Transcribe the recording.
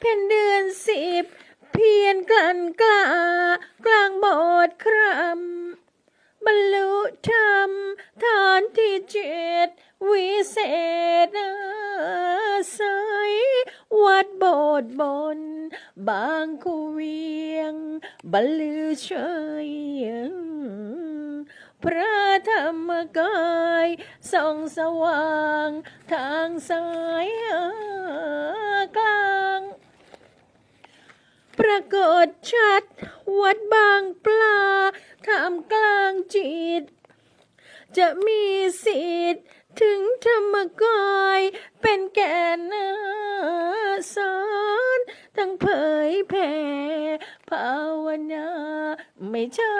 เพ็ญเดือนสิบ เพียนกลั่นกล้ากลางโบสถ์ครามบรรลุธรรมฐานที่เจ็ดวิเศษใยวัดโบสถ์บน บางคูเวียง บรรลุอเชยพระธรรมกายส่องสว่างทางสาย รากฏชัด วัดบางปลาท่ามกลางจิต จะมีสิทธิ์ถึงธรรมกายเป็นแก่นสอนทั้งเผยแผ่ภาวนา ไม่ช้า